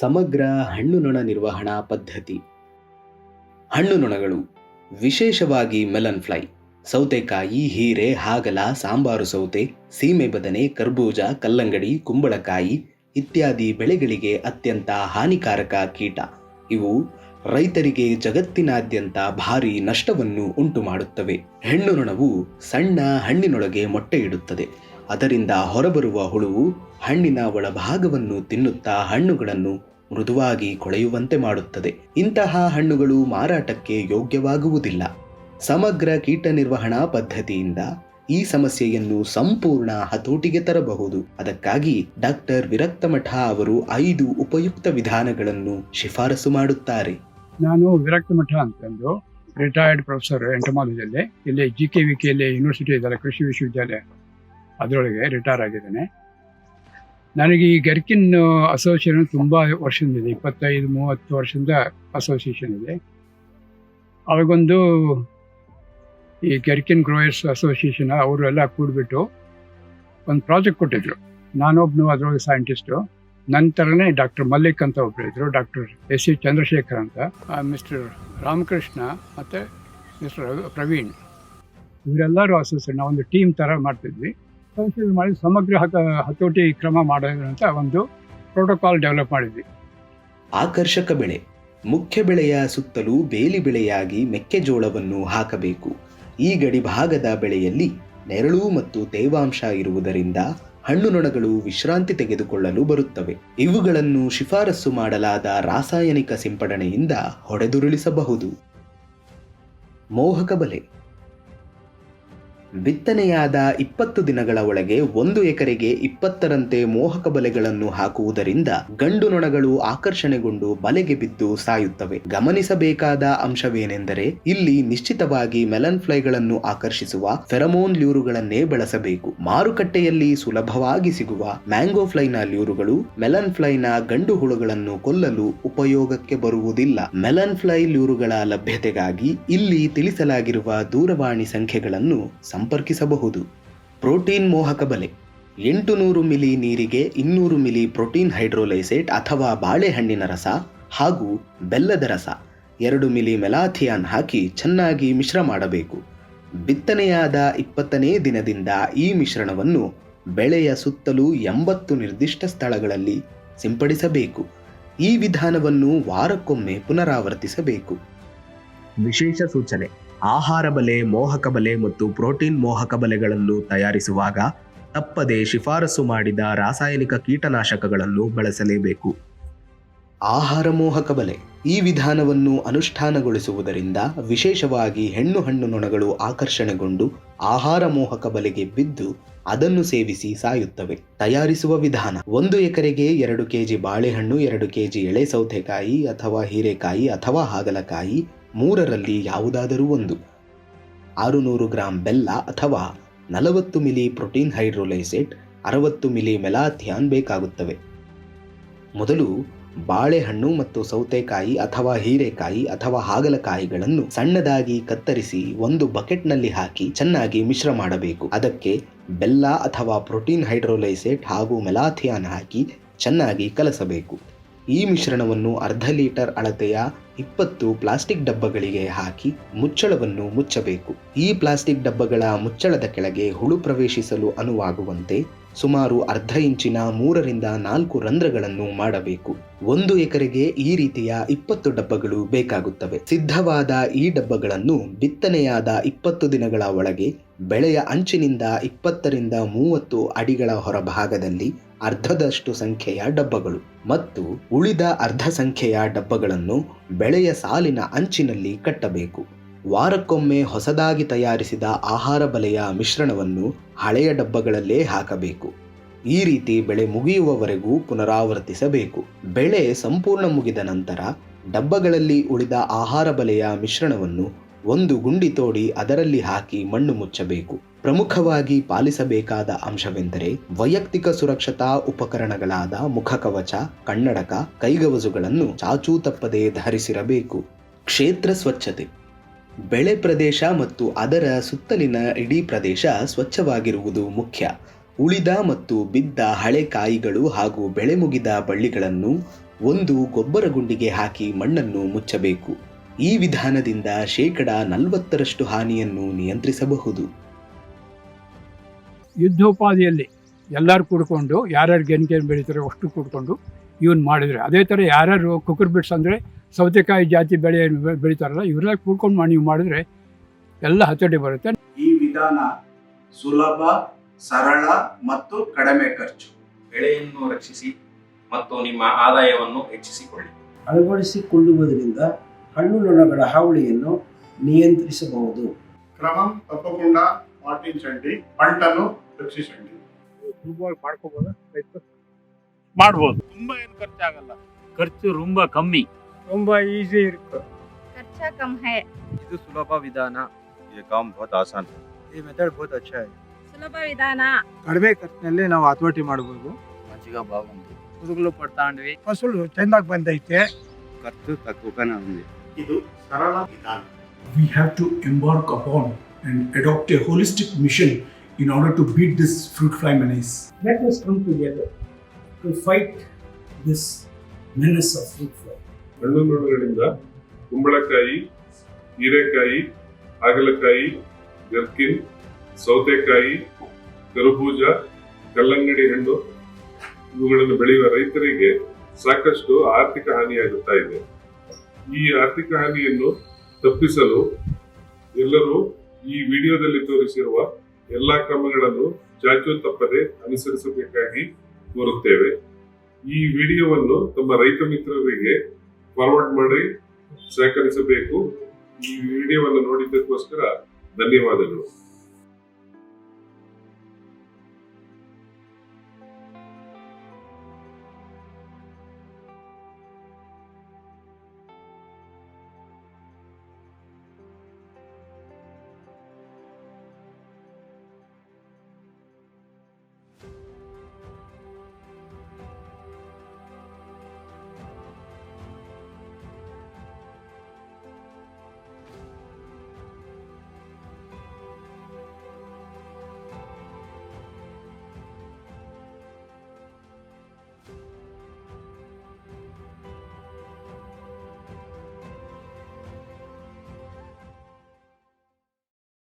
ಸಮಗ್ರ ಹಣ್ಣು ನೊಣ ನಿರ್ವಹಣಾ ಪದ್ಧತಿ. ಹಣ್ಣು ನೊಣಗಳು ವಿಶೇಷವಾಗಿ ಮೆಲನ್ ಫ್ಲೈ, ಸೌತೆಕಾಯಿ, ಹೀರೆ, ಹಾಗಲ, ಸಾಂಬಾರು ಸೌತೆ, ಸೀಮೆ ಬದನೆ, ಕರ್ಬೂಜ, ಕಲ್ಲಂಗಡಿ, ಕುಂಬಳಕಾಯಿ ಇತ್ಯಾದಿ ಬೆಳೆಗಳಿಗೆ ಅತ್ಯಂತ ಹಾನಿಕಾರಕ ಕೀಟ. ಇವು ರೈತರಿಗೆ ಜಗತ್ತಿನಾದ್ಯಂತ ಭಾರಿ ನಷ್ಟವನ್ನು ಉಂಟು ಮಾಡುತ್ತವೆ ಹೆಣ್ಣು ನೊಣವು ಸಣ್ಣ ಹಣ್ಣಿನೊಳಗೆ ಮೊಟ್ಟೆ ಇಡುತ್ತದೆ. ಅದರಿಂದ ಹೊರಬರುವ ಹುಳುವು ಹಣ್ಣಿನ ಒಳಭಾಗವನ್ನು ತಿನ್ನುತ್ತಾ ಹಣ್ಣುಗಳನ್ನು ಮೃದುವಾಗಿ ಕೊಳೆಯುವಂತೆ ಮಾಡುತ್ತದೆ. ಇಂತಹ ಹಣ್ಣುಗಳು ಮಾರಾಟಕ್ಕೆ ಯೋಗ್ಯವಾಗುವುದಿಲ್ಲ. ಸಮಗ್ರ ಕೀಟ ನಿರ್ವಹಣಾ ಪದ್ಧತಿಯಿಂದ ಈ ಸಮಸ್ಯೆಯನ್ನು ಸಂಪೂರ್ಣ ಹತೋಟಿಗೆ ತರಬಹುದು. ಅದಕ್ಕಾಗಿ ಡಾಕ್ಟರ್ ವಿರಕ್ತಮಠ ಅವರು ಐದು ಉಪಯುಕ್ತ ವಿಧಾನಗಳನ್ನು ಶಿಫಾರಸು ಮಾಡುತ್ತಾರೆ. ನಾನು ವಿರಕ್ತಮಠ ಅಂತಂದು ರಿಟೈರ್ಡ್ ಪ್ರೊಫೆಸರ್ ಎಂಟಮಾಲಜಿಯಲ್ಲಿ ಇಲ್ಲಿ ಜಿ ಕೆ ವಿ ಕೆಯಲ್ಲಿ ಯೂನಿವರ್ಸಿಟಿ ಇದೆಯಲ್ಲ ಕೃಷಿ ವಿಶ್ವವಿದ್ಯಾಲಯ. ಅದರೊಳಗೆ ರಿಟೈರ್ ಆಗಿದ್ದೇನೆ. ನನಗೆ ಈ ಗರ್ಕಿನ್ ಅಸೋಸಿಯೇಷನ್ ತುಂಬ ವರ್ಷದಿಂದ ಇದೆ ಇಪ್ಪತ್ತೈದು, ಮೂವತ್ತು ವರ್ಷದಿಂದ ಅಸೋಸಿಯೇಷನ್ ಇದೆ. ಅವಾಗೊಂದು ಈ ಗರ್ಕಿನ್ ಗ್ರೋಯರ್ಸ್ ಅಸೋಸಿಯೇಷನ್ ಅವರು ಎಲ್ಲ ಕೂಡಿಬಿಟ್ಟು ಒಂದು ಪ್ರಾಜೆಕ್ಟ್ ಕೊಟ್ಟಿದ್ರು. ನಾನೊಬ್ನು ಅದರೊಳಗೆ ಸೈಂಟಿಸ್ಟು ನಂತರನೇ ಡಾಕ್ಟರ್ ಮಲ್ಲಿಕ್ ಅಂತ ಒಬ್ರು ಇದ್ದರು ಡಾಕ್ಟರ್ ಎಸ್ ಸಿ ಚಂದ್ರಶೇಖರ್ ಅಂತ. ಮಿಸ್ಟರ್ ರಾಮಕೃಷ್ಣ ಮತ್ತು ಮಿಸ್ಟರ್ ಪ್ರವೀಣ್ ಇವರೆಲ್ಲರೂ ಅಸೋಸಿಯೇಟ್ ನಾವು ಒಂದು ಟೀಮ್ ಥರ ಮಾಡ್ತಿದ್ವಿ. ಅಸೋಸಿಯೇಟ್ ಮಾಡಿ ಸಮಗ್ರ ಹತ ಹತೋಟಿ ಕ್ರಮ ಮಾಡೋದಂತ ಒಂದು ಪ್ರೋಟೋಕಾಲ್ ಡೆವಲಪ್ ಮಾಡಿದ್ವಿ. ಆಕರ್ಷಕ ಬೆಳೆ. ಮುಖ್ಯ ಬೆಳೆಯ ಸುತ್ತಲೂ ಬೇಲಿ ಬೆಳೆಯಾಗಿ ಮೆಕ್ಕೆಜೋಳವನ್ನು ಹಾಕಬೇಕು. ಈ ಗಡಿ ಭಾಗದ ಬೆಳೆಯಲ್ಲಿ ನೆರಳು ಮತ್ತು ತೇವಾಂಶ ಇರುವುದರಿಂದ ಹಣ್ಣು ನೊಣಗಳು ವಿಶ್ರಾಂತಿ ತೆಗೆದುಕೊಳ್ಳಲು ಬರುತ್ತವೆ. ಇವುಗಳನ್ನು ಶಿಫಾರಸು ಮಾಡಲಾದ ರಾಸಾಯನಿಕ ಸಿಂಪಡಣೆಯಿಂದ ಹೊಡೆದುರುಳಿಸಬಹುದು. ಮೋಹಕ ಬಲೆ. ಬಿತ್ತನೆಯಾದ ಇಪ್ಪತ್ತು ದಿನಗಳ ಒಳಗೆ ಒಂದು ಎಕರೆಗೆ ಇಪ್ಪತ್ತರಂತೆ ಮೋಹಕ ಬಲೆಗಳನ್ನು ಹಾಕುವುದರಿಂದ ಗಂಡು ನೊಣಗಳು ಆಕರ್ಷಣೆಗೊಂಡು ಬಲೆಗೆ ಬಿದ್ದು ಸಾಯುತ್ತವೆ. ಗಮನಿಸಬೇಕಾದ ಅಂಶವೇನೆಂದರೆ ಇಲ್ಲಿ ನಿಶ್ಚಿತವಾಗಿ ಮೆಲನ್ ಫ್ಲೈಗಳನ್ನು ಆಕರ್ಷಿಸುವ ಫೆರಮೋನ್ ಲ್ಯೂರುಗಳನ್ನೇ ಬಳಸಬೇಕು. ಮಾರುಕಟ್ಟೆಯಲ್ಲಿ ಸುಲಭವಾಗಿ ಸಿಗುವ ಮ್ಯಾಂಗೋ ಫ್ಲೈನ ಲ್ಯೂರುಗಳು ಮೆಲನ್ ಫ್ಲೈನ ಗಂಡು ಹುಳುಗಳನ್ನು ಕೊಲ್ಲಲು ಉಪಯೋಗಕ್ಕೆ ಬರುವುದಿಲ್ಲ. ಮೆಲನ್ ಫ್ಲೈ ಲ್ಯೂರುಗಳ ಲಭ್ಯತೆಗಾಗಿ ಇಲ್ಲಿ ತಿಳಿಸಲಾಗಿರುವ ದೂರವಾಣಿ ಸಂಖ್ಯೆಗಳನ್ನು ಸಂಪರ್ಕಿಸಬಹುದು. ಪ್ರೋಟೀನ್ ಮೋಹಕ ಬಲೆ ಎಂಟು ನೂರು ಮಿಲಿ ನೀರಿಗೆ ಇನ್ನೂರು ಮಿಲಿ ಪ್ರೋಟೀನ್ ಹೈಡ್ರೋಲೈಸೇಟ್ ಅಥವಾ ಬಾಳೆಹಣ್ಣಿನ ರಸ ಹಾಗೂ ಬೆಲ್ಲದ ರಸ, ಎರಡು ಮಿಲಿ ಮೆಲಾಥಿಯಾನ್ ಹಾಕಿ ಚೆನ್ನಾಗಿ ಮಿಶ್ರ ಮಾಡಬೇಕು. ಬಿತ್ತನೆಯಾದ ಇಪ್ಪತ್ತನೇ ದಿನದಿಂದ ಈ ಮಿಶ್ರಣವನ್ನು ಬೆಳೆಯ ಸುತ್ತಲೂ ಎಂಬತ್ತು ನಿರ್ದಿಷ್ಟ ಸ್ಥಳಗಳಲ್ಲಿ ಸಿಂಪಡಿಸಬೇಕು. ಈ ವಿಧಾನವನ್ನು ವಾರಕ್ಕೊಮ್ಮೆ ಪುನರಾವರ್ತಿಸಬೇಕು. ವಿಶೇಷ ಸೂಚನೆ. ಆಹಾರ ಬಲೆ, ಮೋಹಕ ಬಲೆ ಮತ್ತು ಪ್ರೋಟೀನ್ ಮೋಹಕ ಬಲೆಗಳನ್ನು ತಯಾರಿಸುವಾಗ ತಪ್ಪದೆ ಶಿಫಾರಸು ಮಾಡಿದ ರಾಸಾಯನಿಕ ಕೀಟನಾಶಕಗಳನ್ನು ಬಳಸಲೇಬೇಕು. ಆಹಾರ ಮೋಹಕ ಬಲೆ ಈ ವಿಧಾನವನ್ನು ಅನುಷ್ಠಾನಗೊಳಿಸುವುದರಿಂದ ವಿಶೇಷವಾಗಿ ಹೆಣ್ಣು ಹಣ್ಣು ನೊಣಗಳು ಆಕರ್ಷಣೆಗೊಂಡು ಆಹಾರ ಮೋಹಕ ಬಲೆಗೆ ಬಿದ್ದು ಅದನ್ನು ಸೇವಿಸಿ ಸಾಯುತ್ತವೆ. ತಯಾರಿಸುವ ವಿಧಾನ ಒಂದು ಎಕರೆಗೆ ಎರಡು ಕೆಜಿ ಬಾಳೆಹಣ್ಣು, ಎರಡು ಕೆಜಿ ಎಳೆ ಸೌತೆಕಾಯಿ ಅಥವಾ ಹೀರೆಕಾಯಿ ಅಥವಾ ಹಾಗಲಕಾಯಿ ಮೂರರಲ್ಲಿ ಯಾವುದಾದರೂ ಒಂದು. ಆರುನೂರು ಗ್ರಾಂ ಬೆಲ್ಲ ಅಥವಾ ನಲವತ್ತು ಮಿಲಿ ಪ್ರೋಟೀನ್ ಹೈಡ್ರೋಲೈಸೇಟ್, ಅರವತ್ತು ಮಿಲಿ ಮೆಲಾಥಿಯಾನ್ ಬೇಕಾಗುತ್ತವೆ. ಮೊದಲು ಬಾಳೆಹಣ್ಣು ಮತ್ತು ಸೌತೆಕಾಯಿ ಅಥವಾ ಹೀರೆಕಾಯಿ ಅಥವಾ ಹಾಗಲಕಾಯಿಗಳನ್ನು ಸಣ್ಣದಾಗಿ ಕತ್ತರಿಸಿ ಒಂದು ಬಕೆಟ್ನಲ್ಲಿ ಹಾಕಿ ಚೆನ್ನಾಗಿ ಮಿಶ್ರ ಮಾಡಬೇಕು. ಅದಕ್ಕೆ ಬೆಲ್ಲ ಅಥವಾ ಪ್ರೋಟೀನ್ ಹೈಡ್ರೋಲೈಸೇಟ್ ಹಾಗೂ ಮೆಲಾಥಿಯಾನ್ ಹಾಕಿ ಚೆನ್ನಾಗಿ ಕಲಸಬೇಕು. ಈ ಮಿಶ್ರಣವನ್ನು ಅರ್ಧ ಲೀಟರ್ ಅಳತೆಯ ಇಪ್ಪತ್ತು ಪ್ಲಾಸ್ಟಿಕ್ ಡಬ್ಬಗಳಿಗೆ ಹಾಕಿ ಮುಚ್ಚಳವನ್ನು ಮುಚ್ಚಬೇಕು. ಈ ಪ್ಲಾಸ್ಟಿಕ್ ಡಬ್ಬಗಳ ಮುಚ್ಚಳದ ಕೆಳಗೆ ಹುಳು ಪ್ರವೇಶಿಸಲು ಅನುವಾಗುವಂತೆ ಸುಮಾರು ಅರ್ಧ ಇಂಚಿನ ಮೂರರಿಂದ ನಾಲ್ಕು ರಂಧ್ರಗಳನ್ನು ಮಾಡಬೇಕು. ಒಂದು ಎಕರೆಗೆ ಈ ರೀತಿಯ ಇಪ್ಪತ್ತು ಡಬ್ಬಗಳು ಬೇಕಾಗುತ್ತವೆ. ಸಿದ್ಧವಾದ ಈ ಡಬ್ಬಗಳನ್ನು ಬಿತ್ತನೆಯಾದ ಇಪ್ಪತ್ತು ದಿನಗಳ ಒಳಗೆ, ಬೆಳೆಯ ಅಂಚಿನಿಂದ ಇಪ್ಪತ್ತರಿಂದ ಮೂವತ್ತು ಅಡಿಗಳ ಹೊರಭಾಗದಲ್ಲಿ ಅರ್ಧದಷ್ಟು ಸಂಖ್ಯೆಯ ಡಬ್ಬಗಳು ಮತ್ತು ಉಳಿದ ಅರ್ಧ ಸಂಖ್ಯೆಯ ಡಬ್ಬಗಳನ್ನು ಬೆಳೆಯ ಸಾಲಿನ ಅಂಚಿನಲ್ಲಿ ಕಟ್ಟಬೇಕು. ವಾರಕ್ಕೊಮ್ಮೆ ಹೊಸದಾಗಿ ತಯಾರಿಸಿದ ಆಹಾರ ಬಲೆಯ ಮಿಶ್ರಣವನ್ನು ಹಳೆಯ ಡಬ್ಬಗಳಲ್ಲೇ ಹಾಕಬೇಕು. ಈ ರೀತಿ ಬೆಳೆ ಮುಗಿಯುವವರೆಗೂ ಪುನರಾವರ್ತಿಸಬೇಕು. ಬೆಳೆ ಸಂಪೂರ್ಣ ಮುಗಿದ ನಂತರ ಡಬ್ಬಗಳಲ್ಲಿ ಉಳಿದ ಆಹಾರ ಬಲೆಯ ಮಿಶ್ರಣವನ್ನು ಒಂದು ಗುಂಡಿ ತೋಡಿ ಅದರಲ್ಲಿ ಹಾಕಿ ಮಣ್ಣು ಮುಚ್ಚಬೇಕು. ಪ್ರಮುಖವಾಗಿ ಪಾಲಿಸಬೇಕಾದ ಅಂಶವೆಂದರೆ ವೈಯಕ್ತಿಕ ಸುರಕ್ಷತಾ ಉಪಕರಣಗಳಾದ ಮುಖಕವಚ, ಕನ್ನಡಕ, ಕೈಗವಸುಗಳನ್ನು ಚಾಚೂ ತಪ್ಪದೆ ಧರಿಸಿರಬೇಕು. ಕ್ಷೇತ್ರ ಸ್ವಚ್ಛತೆ. ಬೆಳೆ ಪ್ರದೇಶ ಮತ್ತು ಅದರ ಸುತ್ತಲಿನ ಇಡೀ ಪ್ರದೇಶ ಸ್ವಚ್ಛವಾಗಿರುವುದು ಮುಖ್ಯ. ಉಳಿದ ಮತ್ತು ಬಿದ್ದ ಹಳೆ ಕಾಯಿಗಳು ಹಾಗೂ ಬೆಳೆ ಮುಗಿದ ಬಳ್ಳಿಗಳನ್ನು ಒಂದು ಗೊಬ್ಬರ ಗುಂಡಿಗೆ ಹಾಕಿ ಮಣ್ಣನ್ನು ಮುಚ್ಚಬೇಕು. ಈ ವಿಧಾನದಿಂದ ಶೇಕಡ ನಲವತ್ತರಷ್ಟು ಹಾನಿಯನ್ನು ನಿಯಂತ್ರಿಸಬಹುದು. ಯುದ್ಧೋಪಾದಿಯಲ್ಲಿ ಎಲ್ಲರೂ ಕೂಡ್ಕೊಂಡು ಯಾರ್ಯಾರು ಗೆನ್ಕೆ ಬೆಳೀತಾರೆ ಅಷ್ಟು ಕೂಡ್ಕೊಂಡು ಇವನ್ ಮಾಡಿದ್ರೆ. ಅದೇ ಥರ ಯಾರ್ಯಾರು ಕುಕ್ಕರ್ ಬಿಟ್ಸ್ ಅಂದರೆ ಸೌತೆಕಾಯಿ ಜಾತಿ ಬೆಳೆ ಬೆಳೀತಾರಲ್ಲ ಇವರೆಲ್ಲ ಕೂಡ್ಕೊಂಡು ಮಾಡಿ ನೀವು ಮಾಡಿದ್ರೆ ಎಲ್ಲ ಹತೋಟಿ ಬರುತ್ತೆ. ಈ ವಿಧಾನ ಸುಲಭ ಸರಳ ಮತ್ತು ಕಡಿಮೆ ಖರ್ಚು. ಬೆಳೆಯನ್ನು ರಕ್ಷಿಸಿ ಮತ್ತು ನಿಮ್ಮ ಆದಾಯವನ್ನು ಹೆಚ್ಚಿಸಿಕೊಳ್ಳಿ. ಅಳವಡಿಸಿಕೊಳ್ಳುವುದರಿಂದ ಹಣ್ಣು ನೊಣಗಳ ಹಾವಳಿಯನ್ನು ನಿಯಂತ್ರಿಸಬಹುದು క్రమం తప్పకుండా పాటించండి పంటను రక్షించండి ಮಾಡ್ಕೋಬೋದು ಮಾಡ್ಬೋದು ತುಂಬಾ ಏನು ಖರ್ಚಾಗಲ್ಲ ಖರ್ಚು ತುಂಬ ಕಮ್ಮಿ ತುಂಬ ಈಸಿ ಇರುತ್ತೆ खर्चा कम है ಇದು ಸುಲಭ ವಿಧಾನ ये काम बहुत आसान है ಈ ಮೆಥಡ್ ಬಹುತ್ ಅಚ್ಚ ಇದೆ ಸುಲಭ ವಿಧಾನ ಕಡಿಮೆ ಖರ್ಚಿನಲ್ಲಿ ನಾವು ಹತೋಟಿ ಮಾಡಬಹುದು మంచిగా బాగుంది పురుగులు పడతాండివి ಫಸಲು ಚೆಂದಾಗಿ ಬಂದೈತೆ ఖర్చు తక్కువగానే ఉంది ಇದು ಸರಳ ವಿಧಾನ. We have to embark upon and adopt a holistic mission in order to beat this fruit fly menace let us come together to fight this menace of fruit fly ಹಣ್ಣು ಮಣ್ಣುಗಳಿಂದ ಕುಂಬಳಕಾಯಿ ಹೀರೆಕಾಯಿ ಹಾಗಲಕಾಯಿ ಗರ್ಕಿನ್ ಸೌತೆಕಾಯಿ ಕರಬೂಜ ಕಲ್ಲಂಗಡಿ ಹಣ್ಣು ಇವುಗಳನ್ನು ಬೆಳೆಯುವ ರೈತರಿಗೆ ಸಾಕಷ್ಟು ಆರ್ಥಿಕ ಹಾನಿಯಾಗುತ್ತಾ ಇದೆ. ಈ ಆರ್ಥಿಕ ಹಾನಿಯನ್ನು ತಪ್ಪಿಸಲು ಎಲ್ಲರೂ ಈ ವಿಡಿಯೋದಲ್ಲಿ ತೋರಿಸಿರುವ ಎಲ್ಲಾ ಕ್ರಮಗಳನ್ನು ಚಾಚು ತಪ್ಪದೆ ಅನುಸರಿಸಬೇಕಾಗಿ ಕೋರುತ್ತೇವೆ. ಈ ವಿಡಿಯೋವನ್ನು ತಮ್ಮ ರೈತ ಮಿತ್ರರಿಗೆ ಫಾರ್ವರ್ಡ್ ಮಾಡಿ ಸಹಕರಿಸಬೇಕು. ಈ ವಿಡಿಯೋವನ್ನು ನೋಡಿದ್ದಕ್ಕೋಸ್ಕರ ಧನ್ಯವಾದಗಳು. you.